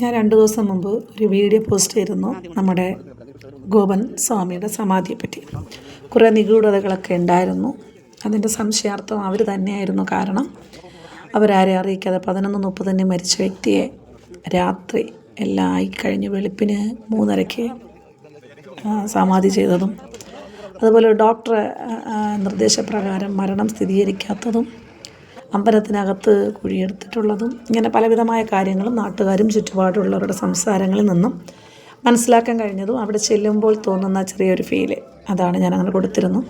ഞാൻ രണ്ട് ദിവസം മുമ്പ് ഒരു വീഡിയോ പോസ്റ്റ് ചെയ്തിരുന്നു നമ്മുടെ ഗോപൻ സ്വാമിയുടെ സമാധിയെ പറ്റി കുറേ നിഗൂഢതകളൊക്കെ ഉണ്ടായിരുന്നു. അതിന്റെ സംശയാർത്ഥം അവർ തന്നെയായിരുന്നു കാരണം അവരാരെ അറിയിക്കാതെ പതിനൊന്ന് മുപ്പതിന് മരിച്ച വ്യക്തിയെ രാത്രി എല്ലാം ആയിക്കഴിഞ്ഞ് വെളുപ്പിന് മൂന്നരയ്ക്ക് സമാധി ചെയ്തതും. അതുപോലെ ഡോക്ടറെ നിർദ്ദേശപ്രകാരം മരണം സ്ഥിരീകരിക്കാത്തതും അമ്പലത്തിനകത്ത് കുഴിയെടുത്തിട്ടുള്ളതും ഇങ്ങനെ പലവിധമായ കാര്യങ്ങളും നാട്ടുകാരും ചുറ്റുപാടുള്ളവരുടെ സംസാരങ്ങളിൽ നിന്നും മനസ്സിലാക്കാൻ കഴിഞ്ഞതും അവിടെ ചെല്ലുമ്പോൾ തോന്നുന്ന ചെറിയൊരു ഫീൽ അതാണ് ഞാൻ അങ്ങനെ കൊടുത്തിരുന്നു.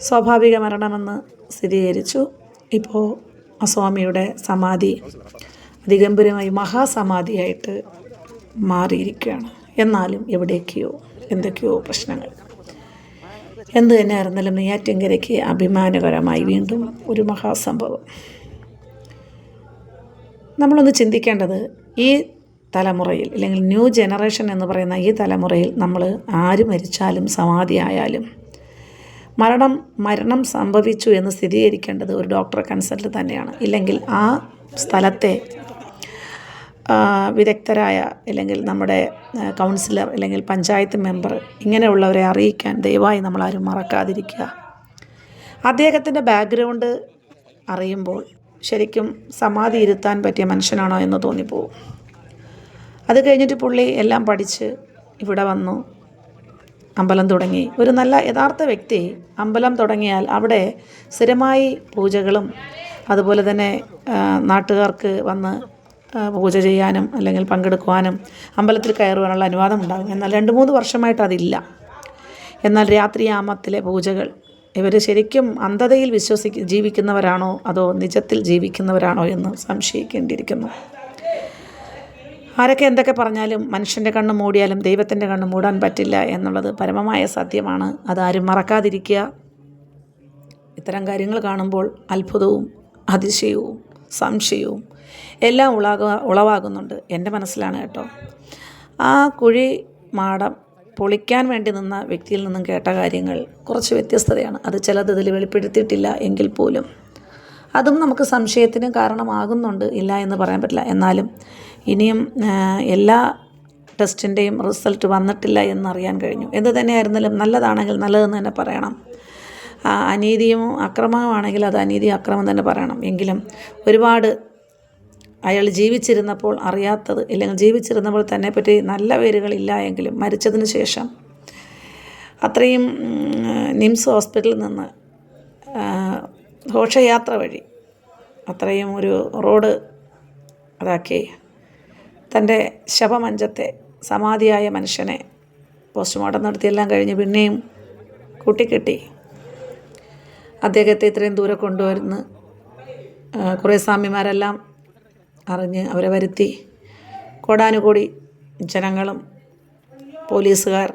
സ്വാഭാവിക മരണമെന്ന് സ്ഥിരീകരിച്ചു. ഇപ്പോൾ ആ സ്വാമിയുടെ സമാധി അതിഗംഭീരമായി മഹാസമാധിയായിട്ട് മാറിയിരിക്കുകയാണ്. എന്നാലും എവിടേക്കെയോ എന്തൊക്കെയോ പ്രശ്നങ്ങൾ. എന്ത് തന്നെ ആയിരുന്നാലും നെയ്യാറ്റിൻകരയ്ക്ക് അഭിമാനകരമായി വീണ്ടും ഒരു മഹാസംഭവം. നമ്മളൊന്ന് ചിന്തിക്കേണ്ടത് ഈ തലമുറയിൽ അല്ലെങ്കിൽ ന്യൂ ജനറേഷൻ എന്ന് പറയുന്ന ഈ തലമുറയിൽ നമ്മൾ ആര് മരിച്ചാലും സമാധിയായാലും മരണം മരണം സംഭവിച്ചു എന്ന് സ്ഥിരീകരിക്കേണ്ടത് ഒരു ഡോക്ടറെ കൺസൾട്ട് തന്നെയാണ്. ഇല്ലെങ്കിൽ ആ സ്ഥലത്തെ വിദഗ്ധരായ അല്ലെങ്കിൽ നമ്മുടെ കൗൺസിലർ അല്ലെങ്കിൽ പഞ്ചായത്ത് മെമ്പർ ഇങ്ങനെയുള്ളവരെ അറിയിക്കാൻ ദയവായി നമ്മളാരും മറക്കാതിരിക്കുക. അദ്ദേഹത്തിന്റെ ബാക്ക്ഗ്രൗണ്ട് അറിയുമ്പോൾ ശരിക്കും സമാധി ഇരുത്താൻ പറ്റിയ മനുഷ്യനാണോ എന്ന് തോന്നിപ്പോവും. അത് കഴിഞ്ഞിട്ട് പുള്ളി എല്ലാം പഠിച്ച് ഇവിടെ വന്നു. അമ്പലം തുടങ്ങി. ഒരു നല്ല യഥാർത്ഥ വ്യക്തി. അമ്പലം തുടങ്ങിയാൽ അവിടെ സ്ഥിരമായി പൂജകളും അതുപോലെ തന്നെ നാട്ടുകാർക്ക് വന്ന് പൂജ ചെയ്യാനും അല്ലെങ്കിൽ പങ്കെടുക്കുവാനും അമ്പലത്തിൽ കയറുവാനുള്ള അനുവാദം ഉണ്ടാകും. എന്നാൽ രണ്ട് മൂന്ന് വർഷമായിട്ട് അതില്ല. എന്നാൽ രാത്രിയാമത്തിലെ പൂജകൾ ഇവർ ശരിക്കും അന്ധതയിൽ വിശ്വസിക്ക ജീവിക്കുന്നവരാണോ അതോ നിജത്തിൽ ജീവിക്കുന്നവരാണോ എന്ന് സംശയിക്കേണ്ടിയിരിക്കുന്നു. ആരൊക്കെ എന്തൊക്കെ പറഞ്ഞാലും മനുഷ്യന്റെ കണ്ണ് മൂടിയാലും ദൈവത്തിന്റെ കണ്ണ് മൂടാൻ പറ്റില്ല എന്നുള്ളത് പരമമായ സത്യമാണ്. അതാരും മറക്കാതിരിക്കുക. ഇത്തരം കാര്യങ്ങൾ കാണുമ്പോൾ അത്ഭുതവും അതിശയവും സംശയവും എല്ലാം ഉളാക ഉളവാകുന്നുണ്ട് എന്റെ മനസ്സിലാണ് കേട്ടോ. ആ കുഴി മാടം പൊളിക്കാൻ വേണ്ടി നിന്ന വ്യക്തിയിൽ നിന്നും കേട്ട കാര്യങ്ങൾ കുറച്ച് വ്യത്യസ്തതയാണ്. അത് ചിലത് ഇതിൽ വെളിപ്പെടുത്തിയിട്ടില്ല എങ്കിൽ പോലും. അതും നമുക്ക് സംശയത്തിന് കാരണമാകുന്നുണ്ട്. ഇല്ല എന്ന് പറയാൻ പറ്റില്ല. എന്നാലും ഇനിയും എല്ലാ ടെസ്റ്റിന്റെയും റിസൾട്ട് വന്നിട്ടില്ല എന്നറിയാൻ കഴിഞ്ഞു. എന്ത് തന്നെയായിരുന്നാലും നല്ലതാണെങ്കിൽ നല്ലതെന്ന് തന്നെ പറയണം. അനീതിയും അക്രമമാണെങ്കിൽ അത് അനീതി അക്രമം തന്നെ പറയണം. എങ്കിലും ഒരുപാട് അയാൾ ജീവിച്ചിരുന്നപ്പോൾ അറിയാത്തത് ഇല്ലെങ്കിൽ ജീവിച്ചിരുന്നപ്പോൾ തന്നെ പറ്റി നല്ല പേരുകളില്ല എങ്കിലും മരിച്ചതിന് ശേഷം അത്രയും നിംസ് ഹോസ്പിറ്റലിൽ നിന്ന് ഘോഷയാത്ര വഴി അത്രയും ഒരു റോഡ് അതാക്കി തന്റെ ശവമഞ്ചത്തെ സമാധിയായ മനുഷ്യനെ പോസ്റ്റ്മോർട്ടം നടത്തിയെല്ലാം കഴിഞ്ഞ് പിന്നെയും കൂട്ടിക്കെട്ടി. അദ്ദേഹത്തെ ഇത്രയും ദൂരെ കൊണ്ടുവരുന്ന കുറേ സ്വാമിമാരെല്ലാം അറിഞ്ഞ് അവരെ വരുത്തി. കോടാനുകൂടി ജനങ്ങളും പോലീസുകാർ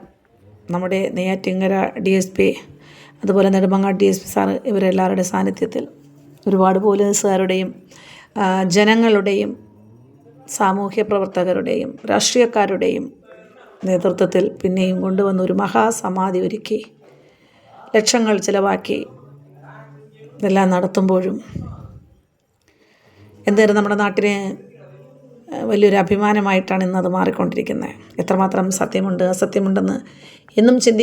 നമ്മുടെ നെയ്യാറ്റിങ്കര ഡി എസ് പി അതുപോലെ Nedumangad D S P sir ഇവരെല്ലാവരുടെ സാന്നിധ്യത്തിൽ ഒരുപാട് പോലീസുകാരുടെയും ജനങ്ങളുടെയും സാമൂഹ്യ പ്രവർത്തകരുടെയും രാഷ്ട്രീയക്കാരുടെയും നേതൃത്വത്തിൽ പിന്നെയും കൊണ്ടുവന്ന ഒരു മഹാസമാധി ഒരുക്കി ലക്ഷങ്ങൾ ചിലവാക്കി ഇതെല്ലാം നടത്തുമ്പോഴും എന്തായാലും നമ്മുടെ നാട്ടിന് വലിയൊരു അഭിമാനമായിട്ടാണ് ഇന്നത് മാറിക്കൊണ്ടിരിക്കുന്നത്. എത്രമാത്രം സത്യമുണ്ട് അസത്യമുണ്ടെന്ന് എന്നും ചിന്തി